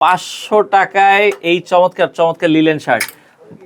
পাঁচশো টাকায় এই চমৎকার চমৎকার লিলেন শার্ট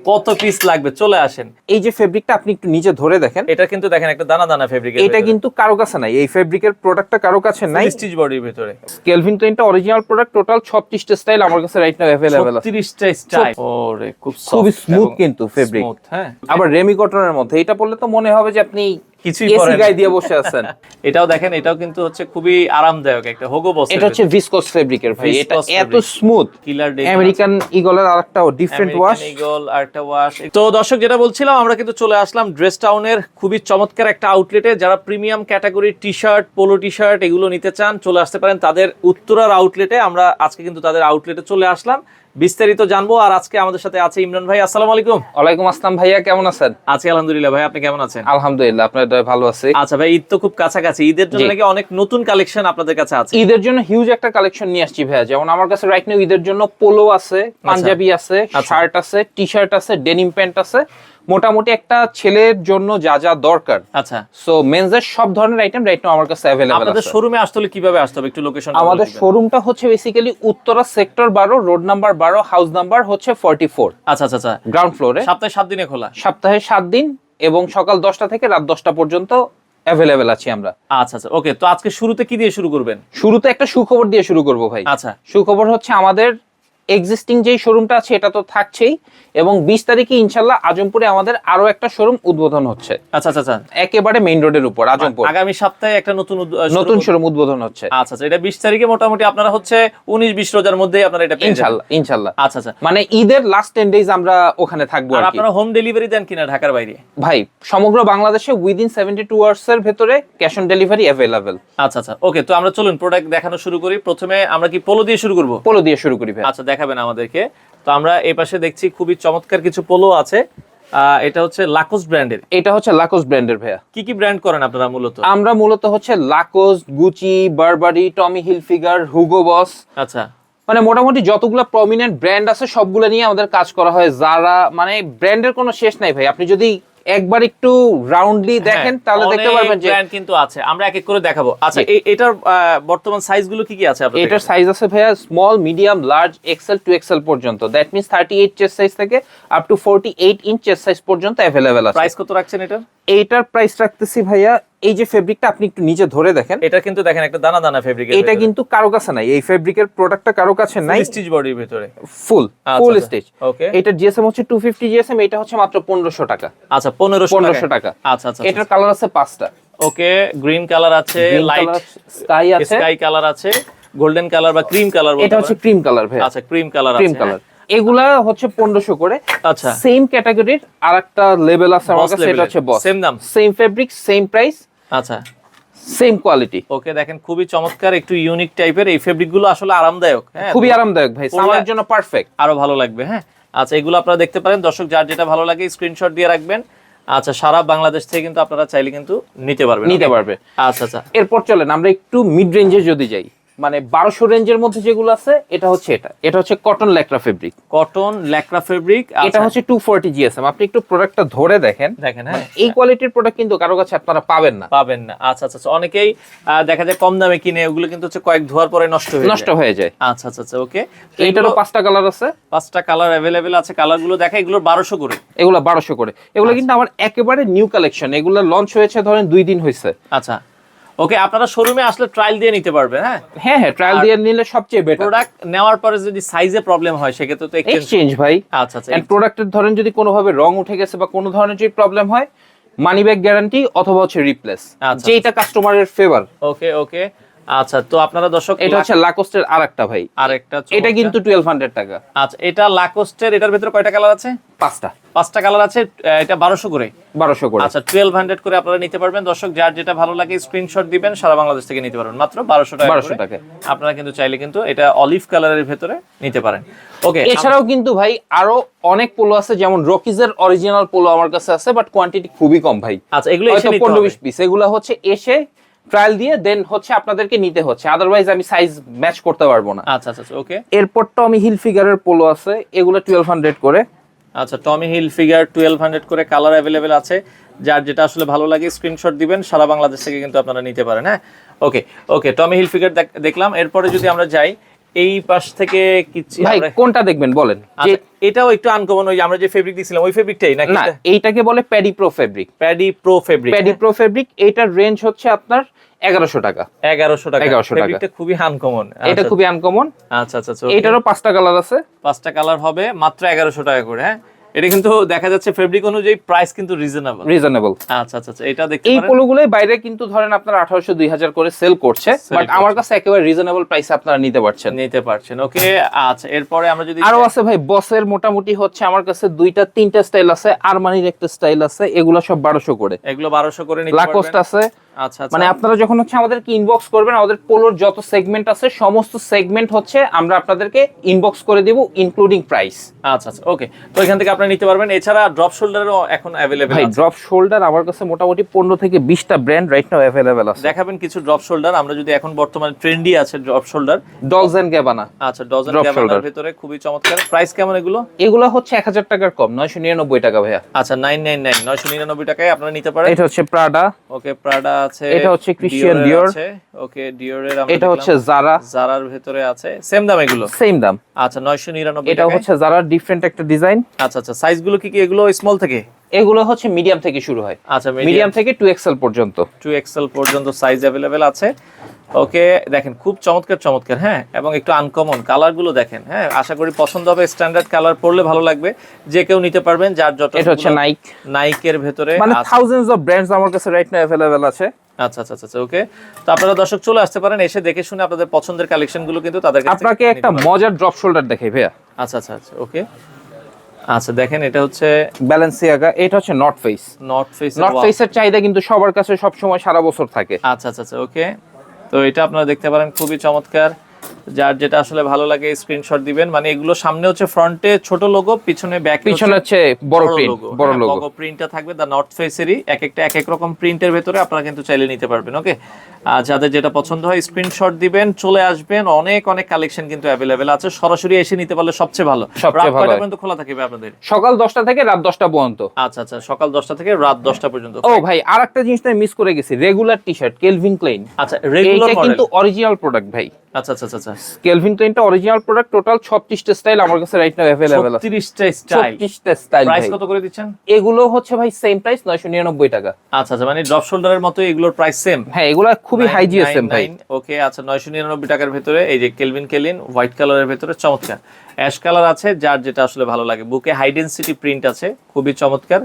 কত পিস লাগবে চলে আসেন এই যে ফেব্রিকটা আপনি একটু নিচে ধরে দেখেন এটা কিন্তু দেখেন একটা দানা দানা ফেব্রিক এটা কিন্তু কারো কাছে নাই এই ফেব্রিকের প্রোডাক্টটা কারো কাছে নাই স্টিচ বডির ভিতরে কেলভিন ক্লাইনটা অরিজিনাল প্রোডাক্ট টোটাল 36টা স্টাইল আমার কাছে রাইট নাও अवेलेबल আছে 36টা স্টাইল ওরে খুব খুবই soft স্মুথ এবং কিন্তু ফেব্রিক smooth, হ্যাঁ আবার রেমি কটনের মধ্যে এটা পরলে তো মনে হবে যে আপনি কিছুই এসি গায়ে দিয়ে বসে আছেন। এটাও দেখেন এটাও কিন্তু হচ্ছে খুবই আরামদায়ক একটা হোগো বস এটা হচ্ছে ভিসকস ফেব্রিকের ভাই এটা এত স্মুথ কিলার আমেরিকান ইগলের আরেকটা ডিফারেন্ট ওয়াশ ইগল আরেকটা ওয়াশ তো দর্শক যেটা বলছিলাম আমরা কিন্তু চলে আসলাম ড্রেস টাউনের খুবই চমৎকার একটা আউটলেটে যারা প্রিমিয়াম ক্যাটাগরির T shirt polo T shirt এগুলো নিতে চান চলে আসতে পারেন তাদের উত্তরার আউটলেটে আমরা আজকে কিন্তু তাদের আউটলেটে চলে আসলাম। বিস্তারিত জানব আর আজকে আমাদের সাথে আছে ইমরান ভাই। আসসালামু আলাইকুম। ওয়ালাইকুম আসসালাম ভাইয়া কেমন আছেন? আছি আলহামদুলিল্লাহ ভাই আপনি কেমন আছেন? আলহামদুলিল্লাহ আপনার দয় ভালো আছে। আচ্ছা ভাই ঈদ তো খুব কাছাকাছি। ঈদের জন্য নাকি অনেক নতুন কালেকশন আপনাদের কাছে আছে? ঈদের জন্য হিউজ একটা কালেকশন নিয়ে আসছি ভাইয়া। যেমন আমার কাছে রাইট নাও ঈদের জন্য পোলো আছে পাঞ্জাবি আছে আচ্ছা। শার্ট আছে টি শার্ট আছে ডেনিম প্যান্ট আছে। মোটামুটি একটা ছেলের জন্য যা যা দরকার। আচ্ছা। সো মেন্সের সব ধরনের আইটেম রাইট নাও আমার কাছে অ্যাভেলেবল আপনাদের শোরুমে আসতে হলে কীভাবে আসতে হবে? একটু লোকেশন আমাদের শোরুমটা হচ্ছে বেসিক্যালি উত্তরা সেক্টর বারো রোড নাম্বার বারো হাউস নাম্বার হচ্ছে ফর্টি ফোর আচ্ছা আচ্ছা। আচ্ছা গ্রাউন্ড ফ্লোরে সপ্তাহে সাত দিনে খোলা? সপ্তাহে সাত দিন এবং সকাল দশটা থেকে রাত দশটা পর্যন্ত অ্যাভেলেবেল আছি আমরা। আচ্ছা আচ্ছা। ওকে তো আজকে শুরুতে কি দিয়ে শুরু করবেন? শুরুতে একটা সুখবর দিয়ে শুরু করব ভাই। আচ্ছা। সুখবর হচ্ছে আমাদের এক্সিস্টিং যেই শোরুমটা আছে এটা তো থাকছেই। এবং বিশ তারিখে ইনশাল্লাহ আজমপুরে আমাদের আরও একটা শোরুম উদ্বোধন হচ্ছে। আচ্ছা আচ্ছা আচ্ছা। একেবারে মেইন রোডের উপর আজমপুর। আগামী সপ্তাহে একটা নতুন নতুন শোরুম উদ্বোধন হচ্ছে। আচ্ছা আচ্ছা এটা বিশ তারিখে মোটামুটি আপনারা হচ্ছে উনিশ বিশ রোজার মধ্যেই আপনারা এটা ইনশাল্লাহ ইনশাল্লাহ। আচ্ছা আচ্ছা। মানে ঈদের লাস্ট টেন ডেজ আমরা ওখানে থাকব আর আপনারা হোম ডেলিভারি দেন কিনা ঢাকার বাইরে? ভাই সমগ্র বাংলাদেশে উইদিন সেভেন্টি টু আওয়ার্স এর ভেতরে ক্যাশ অন ডেলিভারি অ্যাভেলেবেল আচ্ছা আচ্ছা ওকে তো আমরা চলুন প্রোডাক্ট দেখানো শুরু করি। প্রথমে আমরা কি পোলো দিয়ে শুরু করব? পোলো দিয়ে শুরু করি ভাই। আচ্ছা দেখাবেন আমাদেরকে। তো আমরা এই পাশে দেখছি খুবই চমৎকার কিছু পোলো আছে। এটা হচ্ছে লাকোস ব্র্যান্ডের। এটা হচ্ছে লাকোস ব্র্যান্ডের ভাইয়া। কি কি ব্র্যান্ড করেন আপনারা মূলত? আমরা মূলত হচ্ছে Lacoste Gucci Burberry Tommy Hilfiger Hugo Boss. আচ্ছা। মানে মোটামুটি যতগুলো প্রমিনেন্ট ব্র্যান্ড আছে সবগুলো নিয়ে আমাদের কাজ করা হয়। যারা মানে ব্র্যান্ডের কোনো শেষ নাই ভাই। আপনি যদি একবার একটু রাউন্ডলি দেখেন হ্যাঁ, তাহলে দেখতে পারবেন যে ব্র্যান্ড কিন্তু আছে। আমরা এক এক করে দেখাবো। আচ্ছা। এটার বর্তমান সাইজগুলো কি কি আছে আপনাদের এটার সাইজ আছে ভাইয়া small medium large XL two XL পর্যন্ত। That means thirty eight chest size থেকে up to forty eight inch chest size পর্যন্ত अवेलेबल আছে। প্রাইস কত রাখছেন এটার? এইটার প্রাইস রাখতেছি ভাইয়া এই যে ফেব্রিকটা আপনি একটু নিচে ধরে দেখেন এটা কিন্তু দেখেন একটা দানা দানা ফেব্রিক এটা কিন্তু কারও কাছে নাই। এই ফেব্রিকের প্রোডাক্টটা কারও কাছে নাই। স্টিচ বডির ভিতরে। ফুল আচ্ছা, ফুল আচ্ছা। স্টেজ Okay. এটা জিএসএম হচ্ছে টু ফিফটি জিএসএম এটা হচ্ছে মাত্র পনেরোশো টাকা। আচ্ছা পনেরোশো পনেরোশো টাকা। আচ্ছা আচ্ছা এটার কালার আছে পাঁচটা। ওকে গ্রিন কালার আছে লাইট স্কাই আছে। স্কাই কালার আছে গোল্ডেন কালার বা ক্রিম কালার এটা হচ্ছে ক্রিম কালার ভাই আচ্ছা ক্রিম কালার আছে ক্রিম কালার এগুলা হচ্ছে পনেরোশো করে। আচ্ছা। সেম ক্যাটাগরির আর একটা লেভেল আছে আমার কাছে এটা হচ্ছে বস Same দাম? সেম ফেব্রিক সেম প্রাইস আচ্ছা। সেম কোয়ালিটি ওকে দেখেন খুবই চমৎকার একটু ইউনিক টাইপের এই ফেব্রিকগুলো আসলে আরামদায়ক হ্যাঁ? খুবই আরামদায়ক ভাই সামার জন্য পারফেক্ট আরও ভালো লাগবে হ্যাঁ? আচ্ছা এগুলো আপনারা দেখতে পারেন। দর্শক যার যেটা ভালো লাগে স্ক্রিনশট দিয়ে রাখবেন। আচ্ছা সারা বাংলাদেশ থেকে কিন্তু আপনারা চাইলে কিন্তু নিতে পারবেন নিতে? পারবে। আচ্ছা আচ্ছা। এরপর চলেন আমরা একটু মিড রেঞ্জে যদি যাই। মানে বারোশো রেঞ্জের মধ্যে যেগুলো আছে এটা হচ্ছে এটা। এটা হচ্ছে cotton lycra fabric cotton lycra fabric এটা হচ্ছে টু ফোরটি জিএসএম আপনি একটু প্রোডাক্টটা ধরে দেখেন। দেখেন হ্যাঁ। এই কোয়ালিটির প্রোডাক্ট কিন্তু কারও কাছে আপনারা পাবেন না। পাবেন না। আচ্ছা আচ্ছা আচ্ছা। অনেকেই দেখা যায় কম দামে কিনে ওগুলো কিন্তু হচ্ছে কয়েক ধোয়ার পরে নষ্ট হয়ে নষ্ট হয়ে যায়। আচ্ছা আচ্ছা আচ্ছা ওকে এইটারও পাঁচটা কালার আছে। পাঁচটা কালার অ্যাভেলেবেল আছে। কালারগুলো দেখা এগুলো বারোশো করে। এগুলো বারোশো করে। এগুলো কিন্তু আমার একেবারে নিউ কালেকশন এগুলো লঞ্চ হয়েছে ধরেন দুই দিন হয়েছে। আচ্ছা। ওকে আপনারা শোরুমে আসলে ট্রায়াল দিয়ে নিতে পারবেন হ্যাঁ? হ্যাঁ হ্যাঁ ট্রায়াল দিয়ে নিলে সবচেয়ে বেটার প্রোডাক্ট নেওয়ার পরে যদি সাইজে প্রবলেম হয় সেক্ষেত্রে তো এক্সচেঞ্জ ভাই। আচ্ছা আচ্ছা প্রোডাক্টের ধরেন যদি কোনোভাবে রং উঠে গেছে বা কোনো ধরনের যদি প্রবলেম হয় মানি ব্যাক গ্যারান্টি অথবা হচ্ছে রিপ্লেস যেটা কাস্টমারের ফেভার ওকে ওকে আচ্ছা তো আপনারা দর্শক এটা হচ্ছে লাকোস্টের আরেকটা ভাই। আরেকটা এটা কিন্তু টুয়েলভ হান্ড্রেড টাকা। আচ্ছা এটা লাকোস্টের এটার ভিতরে কয়টা কালার আছে? পাঁচটা। পাঁচটা কালার আছে এটা বারোশো করে। বারোশো করে। আচ্ছা টুয়েলভ হান্ড্রেড করে আপনারা নিতে পারবেন। দর্শক যার যেটা ভালো লাগে স্ক্রিনশট দিবেন সারা বাংলাদেশ থেকে নিতে পারবেন। মাত্র বারোশো টাকা 1200 করে। টাকায়। আপনারা কিন্তু চাইলে কিন্তু এটা অলিভ কালারের ভেতরে নিতে পারেন। ওকে এছাড়াও কিন্তু ভাই আরও অনেক পোলো আছে যেমন রকিজের অরিজিনাল পোলো আমার কাছে আছে বাট কোয়ান্টিটি খুবই কম ভাই। আচ্ছা এগুলো এসে হয়তো নিতে পনেরো হবে। বিশ পিস এগুলো হচ্ছে এসে ট্রায়াল দিয়ে দেন হচ্ছে আপনাদেরকে নিতে হচ্ছে। আদারওয়াইজ আমি সাইজ ম্যাচ করতে পারব না। আচ্ছা আচ্ছা ওকে এরপর টমি হিল ফিগারের পোলো আছে এগুলো টুয়েলভ হান্ড্রেড করে। আচ্ছা Tommy Hilfiger twelve hundred করে কালার অ্যাভেলেবেল আছে। যার যেটা আসলে ভালো লাগে স্ক্রিনশট দিবেন সারা বাংলাদেশ থেকে কিন্তু আপনারা নিতে পারেন হ্যাঁ? Okay okay Tommy Hilfiger দেখলাম। এরপরে যদি আমরা যাই এই পাশ থেকে কিছু ভাই কোনটা দেখবেন? বলেন। যে আচ্ছা, এটাও একটু আনকমন ওই আমরা যে ফেব্রিক দিছিলাম ওই ফেব্রিকটাই নাকি না এইটাকে বলে paddy pro fabric paddy pro fabric paddy pro fabric এটার রেঞ্জ হচ্ছে আপনার এগারোশো টাকা। এগারোশো টাকা। 1100 টাকা। এটা খুবই আনকমন এটা খুবই আনকমন আচ্ছা আচ্ছা আচ্ছা এটারও পাঁচটা কালার আছে। পাঁচটা কালার হবে মাত্র এগারোশো টাকা করে হ্যাঁ? এটা কিন্তু দেখা যাচ্ছে ফেব্রিক অনুযায়ী প্রাইস কিন্তু রিজনেবল রিজনেবল আচ্ছা আচ্ছা আচ্ছা এটা দেখতে এই পোলোগুলোই বাইরে কিন্তু ধরেন আপনার আঠারোশো দুই হাজার করে সেল করছে বাট আমার কাছে একেবারে রিজনেবল প্রাইসে আপনারা নিতে পারছেন। নিতে পারছেন ওকে? আচ্ছা এরপরে আমরা যদি আরও আছে ভাই বসের মোটামুটি হচ্ছে আমার কাছে দুইটা তিনটা স্টাইল আছে আরমানির একটা স্টাইল আছে এগুলো সব বারোশো করে। এগুলো বারোশো করে নিতে লাকোস্ট আছে আচ্ছা আচ্ছা। মানে আপনারা যখন হচ্ছে আমাদেরকে ইনবক্স করবেন আমাদের পোলোর যত সেগমেন্ট আছে সমস্ত সেগমেন্ট হচ্ছে আমরা আপনাদেরকে ইনবক্স করে দেব ইনক্লুডিং প্রাইস আচ্ছা আচ্ছা ওকে তো এখান থেকে আপনি নিতে পারবেন। এছাড়া ড্রপ শোল্ডারও এখন অ্যাভেলেবেল ভাই ড্রপ শোল্ডার আমার কাছে মোটামুটি পনেরো থেকে বিশটা ব্র্যান্ড রাইট নাও অ্যাভেলেবেল আছে। দেখাবেন কিছু ড্রপ শোল্ডার আমরা যদি এখন বর্তমানে ট্রেন্ডি আছে drop shoulder Dolce and Gabbana আচ্ছা ডজন Drop ক্যামেরার shoulder। ভিতরে খুবই চমৎকার। প্রাইস কেমন এগুলো? এগুলো হচ্ছে এক হাজার টাকার কম নয়শো নিরানব্বই টাকা ভাইয়া। আচ্ছা নাইন নাইন নাইন নয়শো নিরানব্বই টাকায় আপনারা নিতে পারেন। এটা হচ্ছে প্রাডা ওকে প্রাডা আছে এটা হচ্ছে ক্রিশ্চিয়ান ডিওর ওকে ডিওরের এটা হচ্ছে জারা জারার ভেতরে আছে। সেম দাম এগুলো? সেম দাম। আচ্ছা নয়শো নিরানব্বই এটা হচ্ছে জারার ডিফারেন্ট একটা ডিজাইন আচ্ছা আচ্ছা সাইজগুলো কি কি? এগুলো স্মল থেকে? এগুলো হচ্ছে মিডিয়াম থেকে শুরু হয়। আচ্ছা মিডিয়াম থেকে টু এক্সেল পর্যন্ত। টু এক্সেল পর্যন্ত সাইজ অ্যাভেলেবেল আছে। ওকে দেখেন খুব চমৎকার চমৎকার হ্যাঁ? এবং একটু আনকমন কালারগুলো দেখেন হ্যাঁ? আশা করি পছন্দ হবে স্ট্যান্ডার্ড কালার পরলে ভালো লাগবে। যে কেউ নিতে পারবেন যার যত এটা হচ্ছে নাইক নাইকের ভেতরে মানে থাউজেন্ডস অফ ব্র্যান্ডস আমার কাছে রাইট নাও অ্যাভেলেবেল আছে। আচ্ছা আচ্ছা আচ্ছা ওকে। তো আপনারা দর্শক চলে আসতে পারেন এসে দেখে শুনে আপনাদের পছন্দের কালেকশনগুলো কিন্তু তাদের কাছ আপনাকে একটা মজার ড্রপ শোল্ডার দেখাই ভাইয়া। আচ্ছা আচ্ছা আচ্ছা ওকে। আচ্ছা দেখেন এটা হচ্ছে ব্যালেন্সিয়াগা এটা হচ্ছে North Face North Face not ফেসের চাহিদা কিন্তু সবার কাছে সব সময় সারা বছর থাকে। আচ্ছা আচ্ছা আচ্ছা ওকে। তো এটা আপনারা দেখতে পারেন খুবই চমৎকার। যার যেটা আসলে ভালো লাগে স্ক্রিনশট দিবেন। মানে এগুলো সামনে হচ্ছে ফ্রন্টে ছোট লোগো পিছনে ব্যাক পিছনে হচ্ছে বড় প্রিন্ট বড় লোগো লোগো প্রিন্টটা থাকবে দা নর্থ ফেসেরই এক একটা এক এক রকম প্রিন্টের ভেতরে আপনারা কিন্তু চাইলে নিতে পারবেন ওকে আর যাদের যেটা পছন্দ হয় স্ক্রিনশট দিবেন চলে আসবেন। অনেক অনেক কালেকশন কিন্তু অ্যাভেলেবেল আছে। সরাসরি এসে নিতে পারলে সবচেয়ে ভালো। সবচেয়ে ভালো। পর্যন্ত খোলা থাকবে আপনাদের? সকাল দশটা থেকে রাত দশটা পর্যন্ত। আচ্ছা আচ্ছা সকাল দশটা থেকে রাত দশটা পর্যন্ত। ও ভাই আর একটা জিনিস মিস করে গেছি। Regular T shirt Calvin Klein আচ্ছা রেগুলার মডেল কিন্তু অরিজিনাল প্রোডাক্ট ভাই। আচ্ছা আচ্ছা আচ্ছা আচ্ছা। কেলভিন ক্লেইনটা অরিজিনাল প্রোডাক্ট টোটাল ছত্রিশটা স্টাইল আমার কাছে রাইট নাও অ্যাভেলেবেল আছে। 36টা স্টাইল ছত্রিশটা স্টাইল প্রাইস কত করে দিচ্ছেন? এগুলো হচ্ছে ভাই সেম প্রাইস নয়শো নিরানব্বই টাকা। আচ্ছা আচ্ছা মানে ড্রপ শোল্ডারের মতো এগুলোর প্রাইস সেম হ্যাঁ এগুলো খুবই হাই জিএসএম ভাই। ওকে আচ্ছা নয়শো নিরানব্বই টাকার ভেতরে এই যে কেলভিন কেলিন হোয়াইট কালারের ভেতরে চমৎকার। অ্যাশ কালার আছে যার যেটা আসলে ভালো লাগে। বুকে হাইডেন্সিটি প্রিন্ট আছে খুবই চমৎকার।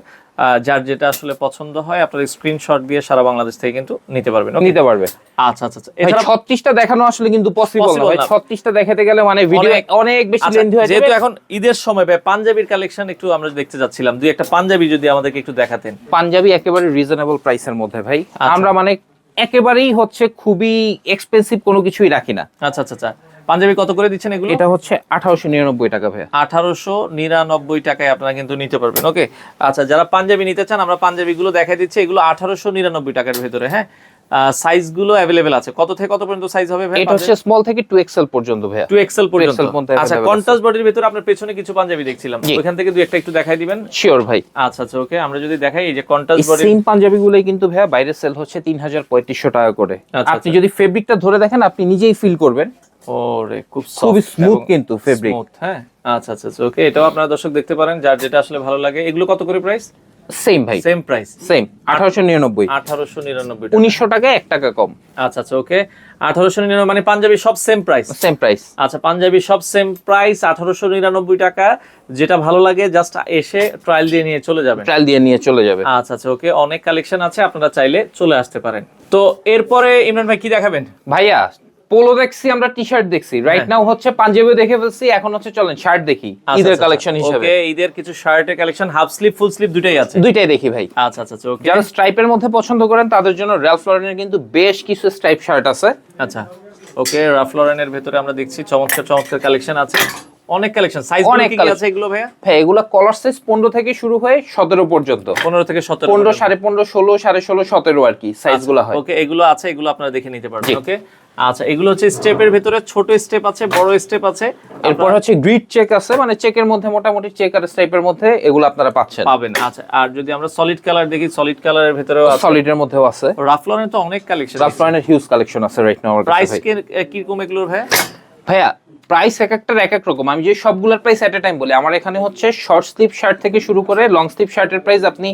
যার যেটা আসলে পছন্দ হয় আপনার স্ক্রিনশট দিয়ে সারা বাংলাদেশ থেকে কিন্তু নিতে পারবেন। নিতে পারবে। আচ্ছা আচ্ছা আচ্ছা। ভাই এছাড়া ছত্রিশটা দেখানো আসলে কিন্তু পসিবল না। ভাই না। ছত্রিশটা দেখাতে গেলে মানে ভিডিও অনেক- বেশি আচ্ছা, লেন্থি হয়ে যেহেতু এখন ঈদের সময় ভাই পাঞ্জাবির কালেকশন একটু আমরা দেখতে যাচ্ছিলাম। দুই একটা পাঞ্জাবি যদি আমাদেরকে একটু দেখাতেন। পাঞ্জাবি একেবারে রিজনেবল প্রাইসের মধ্যে ভাই। আচ্ছা। আমরা মানে একেবারেই হচ্ছে খুবই এক্সপেন্সিভ কোনো কিছুই রাখি না। আচ্ছা আচ্ছা আচ্ছা। পাঞ্জাবি কত করে দিচ্ছেন এগুলো? এটা হচ্ছে আঠারোশো নিরানব্বই টাকা ভাই আঠারোশো নিরানব্বই টাকায় আপনারা কিন্তু নিতে পারবেন। ওকে আচ্ছা যারা পাঞ্জাবি নিতে চান আমরা পাঞ্জাবিগুলো দেখাই দিচ্ছি। এগুলো আঠারোশো নিরানব্বই টাকার ভেতরে হ্যাঁ? সাইজগুলো অ্যাভেলেবেল আছে। কত থেকে কত পর্যন্ত সাইজ হবে ভাই এটা হচ্ছে স্মল থেকে টু এক্সেল পর্যন্ত ভাইয়া। টু এক্সেল পর্যন্ত। আচ্ছা কন্ট্রাস্ট বডির ভিতরে আপনার পেছনে কিছু পাঞ্জাবি দেখছিলাম। জি। ওইখান থেকে দুই একটা একটু দেখাই দিবেন? শিওর ভাই। আচ্ছা আচ্ছা ওকে আমরা যদি দেখাই এই যে কন্ট্রাস্ট বডি সেম পাঞ্জাবি গুলোই কিন্তু ভাইয়া বাইরে সেল হচ্ছে তিন হাজার পঁয়ত্রিশশো টাকা করে। আচ্ছা, আপনি যদি ফেব্রিকটা ধরে দেখেন আপনি নিজেই ফিল করবেন। ওরে খুব soft স্মুথ কিন্তু ফেব্রিক smooth, হ্যাঁ? আচ্ছা আচ্ছা আচ্ছা ওকে এটাও আপনারা দর্শক দেখতে পারেন যার যেটা আসলে ভালো লাগে। এগুলো কত করে প্রাইস সেম ভাই। সেম প্রাইস সেম আঠারোশো নিরানব্বই। আঠারোশো নিরানব্বই উনিশশো টাকা এক টাকা কম। আচ্ছা আচ্ছা ওকে। আঠারোশো নিরানব্বই মানে পাঞ্জাবি সব সেম প্রাইস সেম প্রাইস আচ্ছা পাঞ্জাবি সব সেম প্রাইস আঠারোশো নিরানব্বই টাকা। যেটা ভালো লাগে জাস্ট এসে ট্রায়াল দিয়ে নিয়ে চলে যাবেন। ট্রায়াল দিয়ে নিয়ে চলে যাবে। আচ্ছা আচ্ছা ওকে। অনেক কালেকশন আছে আপনারা চাইলে চলে আসতে পারেন। তো এরপরে ইমরান ভাই কি দেখাবেন? ভাইয়া পোলো দেখছি আমরা টি শার্ট দেখছি রাইট হ্যাঁ। নাও হচ্ছে পাঞ্জাবি দেখে ফেলছি এখন হচ্ছে চলেন শার্ট দেখি ঈদের কালেকশন হিসেবে। ওকে আচ্ছা, ঈদের কিছু শার্টের collection half sleeve full sleeve দুটাই আছে? দুইটাই দেখি ভাই। আচ্ছা আচ্ছা আচ্ছা ওকে যারা স্ট্রাইপের মধ্যে পছন্দ করেন তাদের জন্য র্যালফ লরেনের কিন্তু বেশ কিছু স্ট্রাইপ শার্ট আছে। আচ্ছা ওকে রাফ লরেনের ভেতরে আমরা দেখছি চমৎকার চমৎকার কালেকশন আছে। অনেক কালেকশন সাইজ অনেক আছে এগুলো ভাইয়া? ভাই এগুলা কলার সাইজ পনেরো থেকে শুরু হয়ে সতেরো পর্যন্ত। পনেরো থেকে সতেরো পনেরো সাড়ে পনেরো ষোলো সাড়ে ষোলো সতেরো আর কি সাইজগুলা হয়। ওকে এগুলো আছে এগুলো আপনারা দেখে নিতে পারবেন ওকে আচ্ছা এগুলো হচ্ছে স্টেপের ভিতরে ছোট স্টেপ আছে বড় স্টেপ আছে। এরপর হচ্ছে গ্রিড চেক আছে মানে চেকের মধ্যে মোটামুটি চেক আর স্টেপের মধ্যে এগুলো আপনারা পাচ্ছেন। পাবেন আচ্ছা আর যদি আমরা সলিড কালার দেখি সলিড কালারের ভিতরেও সলিডের মধ্যেও আছে। রাফলনের তো অনেক কালেকশন রাফলনের হিউজ কালেকশন আছে রাইট নাও প্রাইস কি প্রাইস কম কীরকম এগুলোর ভাই? ভাইয়া প্রাইস এক একটার এক এক রকম। আমি যে সবগুলোর প্রাইস এট এ টাইম বলি আমার এখানে হচ্ছে শর্ট স্লিপ শার্ট থেকে শুরু করে লং স্লিভ শার্টের প্রাইস আপনি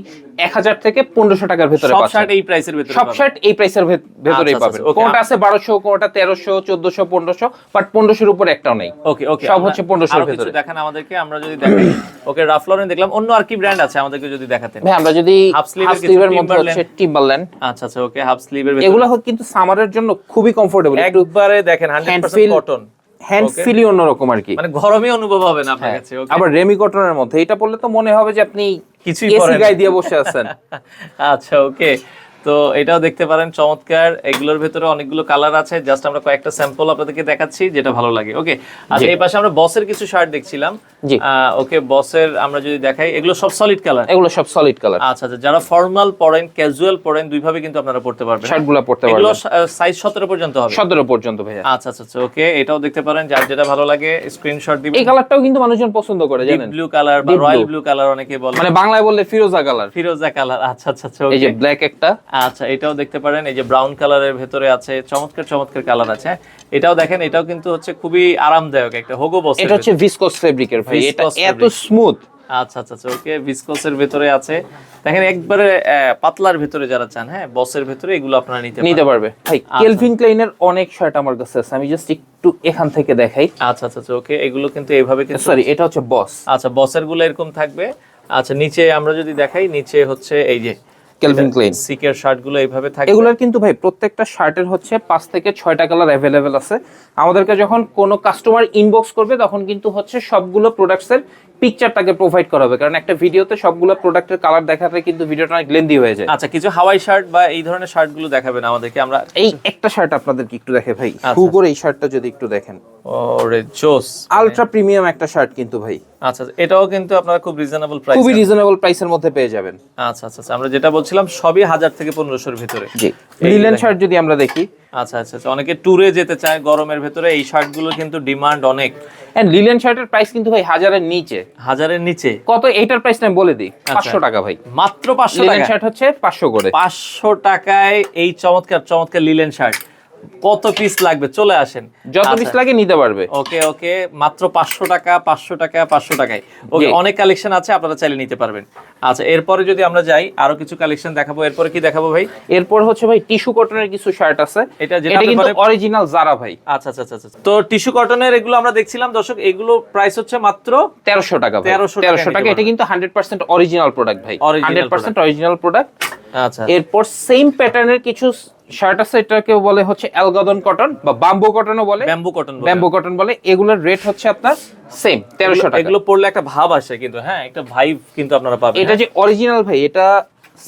এক হাজার থেকে পনেরোশো টাকার ভেতরে সব শার্ট এই প্রাইসের ভিতরে সব। শার্ট এই প্রাইসের ভেতরেই আচ্ছা, পাবেন। আচ্ছা, কোনটা আছে বারোশো কোনটা তেরোশো চোদ্দশো পনেরোশো বাট পনেরোশোর উপর একটাও নেই। ওকে ওকে সব হচ্ছে পনেরোশোর ভেতরে। দেখেন আমাদেরকে আমরা যদি দেখাই ওকে রাফ লরেন দেখলাম অন্য আর কি ব্র্যান্ড আছে আমাদেরকে যদি দেখাতেন? ভাই আমরা যদি হাফ স্লিভের মধ্যে। হচ্ছে টিম্বারল্যান্ড আচ্ছা আচ্ছা ওকে হাফ স্লিভের এগুলো কিন্তু সামারের জন্য খুবই কমফোর্টেবল একবারে দেখেন হ্যান্ড 100% কটন হ্যান্ড ফিলি অন্যরকম আর কি। মানে গরমে অনুভব হবে না আপনার হ্যাঁ। কাছে আবার রেমি কটনের মধ্যে এটা পড়লে তো মনে হবে যে আপনি কিছুই এসি গায়ে দিয়ে বসে আছেন। আচ্ছা ওকে তো এটাও দেখতে পারেন চমৎকার। এগুলোর ভেতরে অনেকগুলো কালার আছে। জাস্ট আমরা কয়েকটা স্যাম্পল আপনাদেরকে দেখাচ্ছি যেটা ভালো লাগে। ওকে আচ্ছা এই পাশে আমরা বসের কিছু শার্ট দেখছিলাম। ওকে বসের আমরা যদি দেখাই এগুলো সব সলিড কালার এগুলো সব সলিড কালার আচ্ছা আচ্ছা যারা ফর্মাল পড়েন ক্যাজুয়াল পড়েন দুইভাবে কিন্তু আপনারা পড়তে পারবেন। শার্টগুলো পড়তে পারবেন। এগুলো সাইজ সতেরো পর্যন্ত হবে। সতেরো পর্যন্ত ভাইয়া। আচ্ছা আচ্ছা আচ্ছা ওকে এটাও দেখতে পারেন। যার যেটা ভালো লাগে স্ক্রিনশট দিবেন। এই কালারটাও কিন্তু মানুষজন পছন্দ করে জানেন? ব্লু কালার বা রয়্যাল ব্লু কালার অনেকে বলে। মানে বাংলায় বললে ফিরোজা কালার ফিরোজা কালার আচ্ছা আচ্ছা আচ্ছা এই যে ব্ল্যাক একটা। আচ্ছা এটাও দেখতে পারেন এই যে ব্রাউন কালারের ভেতরে আছে চমৎকার চমৎকার কালার আছে। এটাও দেখেন এটাও কিন্তু হচ্ছে খুবই আরামদায়ক একটা হোগো বস এটা হচ্ছে ভিসকস ফেব্রিকের ভাই এটা এত স্মুথ আচ্ছা আচ্ছা আচ্ছা ওকে ভিসকোসের ভেতরে আছে। দেখেন একবারে পাতলার ভেতরে যারা চান হ্যাঁ বসের ভেতরে এগুলো আপনারা নিতে নিতে পারবে। ভাই আচ্ছা। কেলভিন ক্লাইনের অনেক শার্ট আমার কাছে আছে আমি জাস্ট একটু এখান থেকে দেখাই। আচ্ছা আচ্ছা আচ্ছা ওকে এগুলো কিন্তু এইভাবে কিন্তু সরি এটা হচ্ছে বস আচ্ছা বসেরগুলো এরকম থাকবে। আচ্ছা নিচে আমরা যদি দেখাই নিচে হচ্ছে এই যে কেলভিন ক্লাইন সিকের শার্টগুলো এইভাবে থাকবে। এগুলোর কিন্তু ভাই প্রত্যেকটা শার্টের হচ্ছে পাঁচ থেকে ছয়টা কালার অ্যাভেলেবেল আছে। আমাদেরকে যখন কোনো কাস্টমার ইনবক্স করবে তখন কিন্তু হচ্ছে সবগুলো প্রোডাক্টসের পিকচার তাকে প্রোভাইড করা হবে। কারণ একটা ভিডিওতে সবগুলো প্রোডাক্টের কালার দেখাতে কিন্তু ভিডিওটা অনেক লেন্দি হয়ে যায়। আচ্ছা কিছু হাওয়াই শার্ট বা এই ধরনের শার্টগুলো দেখাবেন আমাদেরকে। আমরা এই একটা শার্ট আপনাদেরকে একটু দেখে ভাই আচ্ছা। শু করে এই শার্টটা যদি একটু দেখেন। ওরে জোস। আলট্রা প্রিমিয়াম একটা শার্ট কিন্তু ভাই। আচ্ছা এটাও কিন্তু আপনারা খুব রিজনেবল প্রাইস খুবই রিজনেবল প্রাইসের মধ্যে পেয়ে যাবেন। আচ্ছা আচ্ছা আচ্ছা, আমরা যেটা বলছিলাম সবই হাজার থেকে পনেরোশোর ভিতরে। লিলেন শার্ট যদি আমরা দেখি। আচ্ছা আচ্ছা আচ্ছা। অনেকে ট্যুরে যেতে চায় গরমের ভেতরে এই শার্টগুলো কিন্তু ডিমান্ড অনেক। এন্ড লিলেন শার্টের প্রাইস কিন্তু ভাই হাজারের নিচে। হাজারের নিচে। কত? এটার প্রাইস আমি বলে দিই পাঁচশো টাকা ভাই। মাত্র পাঁচশো লিলেন শার্ট হচ্ছে পাঁচশো করে। পাঁচশো টাকায় এই চমৎকার চমৎকার লিলেন শার্ট কত পিস লাগবে? চলে আসেন। যত পিস লাগে নিতে পারবে। ওকে ওকে মাত্র পাঁচশো টাকা পাঁচশো টাকা পাঁচশো টাকায়। ওকে অনেক কালেকশন আছে আপনারা চাইলে নিতে পারবেন। আচ্ছা এরপরে যদি আমরা যাই আরও কিছু কালেকশন দেখাবো। এরপরে কি দেখাবো ভাই? এরপর হচ্ছে ভাই টিস্যু কটনের কিছু শার্ট আছে। এটা যেটা কিন্তু অরিজিনাল জারা ভাই। আচ্ছা আচ্ছা আচ্ছা আচ্ছা। তো টিস্যু কটনের এগুলো আমরা দেখছিলাম দর্শক এগুলো প্রাইস হচ্ছে মাত্র তেরোশো টাকা 1300 তেরোশো টাকা এটা কিন্তু হান্ড্রেড পার্সেন্ট অরিজিনাল প্রোডাক্ট ভাই। Original hundred percent original product আচ্ছা এরপর সেম প্যাটার্নের কিছু শার্ট আছে এটাকে বলে হচ্ছে অ্যালগাদন কটন বা বাম্বো কটনও বলে। ব্যাম্বু কটন ব্যাম্বু কটন বলে। এগুলোর রেট হচ্ছে আপনার সেম তেরোশো টাকা। এগুলো পড়লে একটা ভাব আসে কিন্তু হ্যাঁ একটা ভাইব কিন্তু আপনারা পাবেন। এটা যে অরিজিনাল ভাই এটা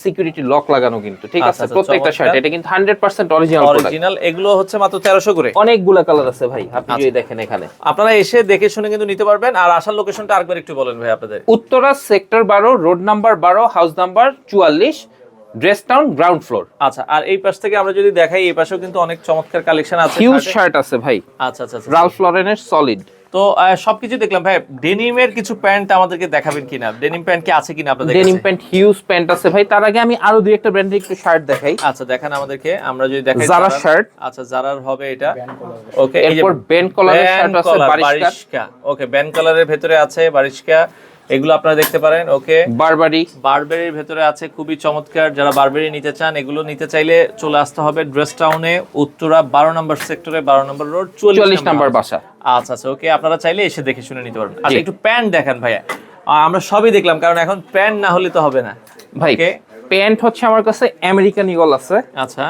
সিকিউরিটি লক লাগানো কিন্তু ঠিক আচ্ছা, আছে? আচ্ছা, প্রত্যেকটা শার্ট এটা কিন্তু হান্ড্রেড পার্সেন্ট অরিজিনাল অরিজিনাল এগুলো হচ্ছে মাত্র তেরোশো করে। অনেকগুলা কালার আছে ভাই আপনি আচ্ছা। যদি দেখেন এখানে। আপনারা এসে দেখে শুনে কিন্তু নিতে পারবেন আর আসার লোকেশনটা আরেকবার একটু বলেন ভাই আপনাদের। উত্তরা সেক্টর বারো রোড নাম্বার বারো হাউস নাম্বার চুয়াল্লিশ ড্রেস টাউন গ্রাউন্ড ফ্লোর আচ্ছা আর এই পাশ থেকে আমরা যদি দেখাই এই পাশেও কিন্তু অনেক চমৎকার কালেকশন আছে হিউজ শার্ট আছে ভাই। আচ্ছা আচ্ছা আচ্ছা। রালফ লরেনের সলিড তো সবকিছু দেখলাম। ভাই ডেনিমের কিছু প্যান্ট আমাদেরকে দেখাবেন কিনা? ডেনিম প্যান্ট কি আছে কিনা আপনাদের ডেনিম প্যান্ট হিউজ প্যান্ট আছে ভাই। তার আগে আমি আরও দুই একটা ব্র্যান্ডের একটু শার্ট দেখাই। আচ্ছা দেখান আমাদেরকে। আমরা যদি দেখাই Zara- shirt। আচ্ছা জারার হবে এটা। ওকে এরপর band collar এর shirt আছে, বারিশকা। ওকে ব্যান্ড কালারের ভেতরে আছে বারিশকা এগুলো আপনারা দেখতে পারেন ওকে? বারবারি বারবেরির ভেতরে আছে খুবই চমৎকার যারা বারবেরি নিতে চান এগুলো নিতে চাইলে চলে আসতে হবে ড্রেস টাউনে উত্তরা বারো নম্বর সেক্টরে বারো নম্বর রোড চুয়াল্লিশ নম্বর বাসা। আচ্ছা আচ্ছা ওকে আপনারা চাইলে এসে দেখে শুনে নিতে পারবেন। আচ্ছা একটু প্যান্ট দেখান ভাইয়া। আমরা সবই দেখলাম কারণ এখন প্যান্ট না হলে তো হবে না। ভাই প্যান্ট হচ্ছে আমার কাছে আমেরিকান ইগল আছে। আচ্ছা।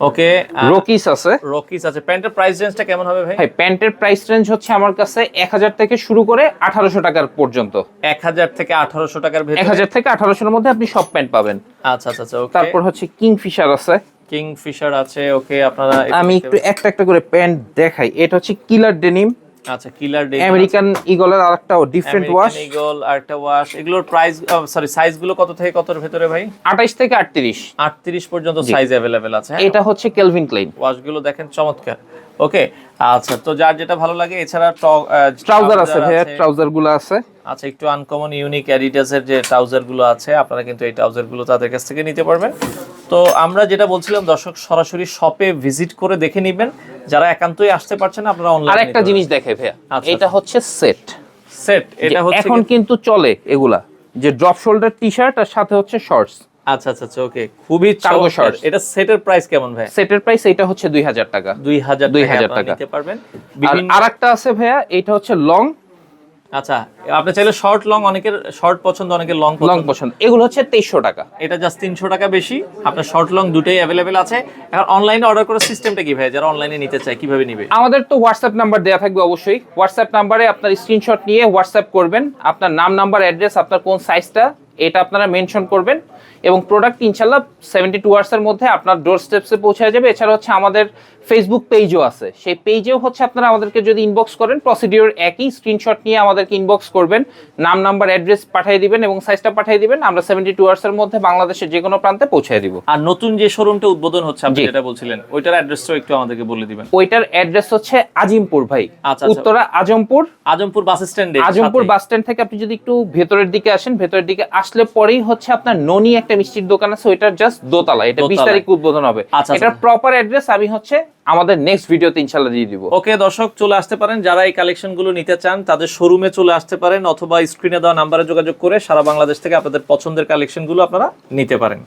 ওকে রকিস আছে। রকিস আছে। প্যান্টের প্রাইস রেঞ্জটা কেমন হবে ভাই? ভাই প্যান্টের প্রাইস রেঞ্জ হচ্ছে আমার কাছে এক হাজার থেকে শুরু করে আঠারোশো টাকার পর্যন্ত। এক হাজার থেকে আঠারোশো টাকার এক ভেতরে হাজার থেকে আঠারোশোর মধ্যে আপনি সব প্যান্ট পাবেন। আচ্ছা আচ্ছা আচ্ছা ওকে। তারপর হচ্ছে কিংফিশার আছে। কিং ফিশার আছে ওকে আপনারা আমি একটু একটা একটা করে প্যান্ট দেখাই। এটা হচ্ছে কিলার ডেনিম আচ্ছা কিলার ডে আমেরিকান ইগলের আরেকটা ডিফারেন্ট ওয়াশ ইগল আরেকটা ওয়াশ এগুলোর প্রাইস সরি সাইজগুলো কত থেকে কতর ভেতরে ভাই? আঠাইশ থেকে আটত্রিশ। 38 পর্যন্ত সাইজ অ্যাভেলেবেল আছে হ্যাঁ? এটা হচ্ছে কেলভিন ক্লাইন ওয়াশগুলো দেখেন চমৎকার। ওকে আচ্ছা তো যার যেটা ভালো লাগে এছাড়া ট্রাউজার আছে ভাইয়া ট্রাউজারগুলো আছে। আচ্ছা একটু আনকমন ইউনিক অ্যাডিডাসের যে ট্রাউজারগুলো আছে আপনারা কিন্তু এই ট্রাউজারগুলো তাদের কাছ থেকে নিতে পারবেন। তো আমরা যেটা বলছিলাম দর্শক সরাসরি শপে ভিজিট করে দেখে নেবেন। যারা একান্তই আসতে পারছেন আপনারা আর অনলাইন একটা জিনিস দেখে ভাইয়া আচ্ছা, এটা হচ্ছে সেট সেট এটা হচ্ছে এখন কিন্তু চলে এগুলা। যে ড্রপ শোল্ডার টি শার্ট আর সাথে হচ্ছে শর্টস আচ্ছা আচ্ছা আচ্ছা ওকে খুবই Cargo চমৎকার। shorts। এটা সেটের প্রাইস কেমন ভাই? সেটের প্রাইস এটা হচ্ছে দুই হাজার টাকা। দুই হাজার 2000 টাকা। নিতে পারবেন। আর আরেকটা আছে ভাইয়া এটা হচ্ছে লং আচ্ছা আপনি চাইলে শর্ট লং অনেকের শর্ট পছন্দ অনেকের লং লং পছন্দ পছন্দ। এগুলো হচ্ছে তেইশশো টাকা। এটা জাস্ট তিনশো টাকা বেশি। আপনার শর্ট লং দুটোই অ্যাভেলেবেল আছে। এখন অনলাইনে অর্ডার করার সিস্টেমটা কি ভাই যারা অনলাইনে নিতে চায় কীভাবে নিবে? আমাদের তো হোয়াটসঅ্যাপ নাম্বার দেওয়া থাকবে অবশ্যই। হোয়াটসঅ্যাপ নাম্বারে আপনার স্ক্রিনশট নিয়ে হোয়াটসঅ্যাপ করবেন। আপনার নাম নাম্বার অ্যাড্রেস আপনার কোন সাইজটা এটা আপনারা মেনশন করবেন এবং প্রোডাক্ট ইনশাল্লাহ সেভেন্টি টু আওয়ার্সের মধ্যে আপনার ডোর স্টেপসে পৌঁছে যাবে। এছাড়া হচ্ছে আমাদের ফেসবুক পেজও আছে। সেই পেজেও হচ্ছে আপনারা আমাদেরকে যদি ইনবক্স করেন প্রসিডিওর একই স্ক্রিনশট নিয়ে আমাদেরকে ইনবক্স করবেন নাম নাম্বার অ্যাড্রেস পাঠিয়ে দিবেন এবং সাইজটা পাঠিয়ে দিবেন আমরা সেভেন্টি টু আওয়ার্সের মধ্যে বাংলাদেশের যে কোনো প্রান্তে পৌঁছে দিব। আর নতুন যে শোরুমটা উদ্বোধন হচ্ছে আপনি যেটা বলছিলেন ওইটার অ্যাড্রেসটাও একটু আমাদেরকে বলে দিবেন। ওইটার অ্যাড্রেস হচ্ছে আজিমপুর ভাই আচ্ছা। উত্তরা আজমপুর। আজমপুর বাস স্ট্যান্ডে আজমপুর বাস স্ট্যান্ড থেকে আপনি যদি একটু ভেতরের দিকে আসেন ভেতরের দিকে আসলে পরেই হচ্ছে আপনার ননি একটা মিষ্টির দোকান আছে ওইটার জাস্ট দোতলা এটা বিশ। তারিখ উদ্বোধন হবে। আচ্ছা, এটার আচ্ছা। প্রপার অ্যাড্রেস আমি হচ্ছে আমাদের নেক্সট ভিডিওতে ইনশাল্লাহ দিয়ে দিব। ওকে দর্শক, চলে আসতে পারেন। যারা এই কালেকশনগুলো নিতে চান, তাদের শোরুমে চলে আসতে পারেন অথবা স্ক্রিনে দেওয়া নাম্বারে যোগাযোগ করে সারা বাংলাদেশ থেকে আপনাদের পছন্দের কালেকশনগুলো আপনারা নিতে পারেন।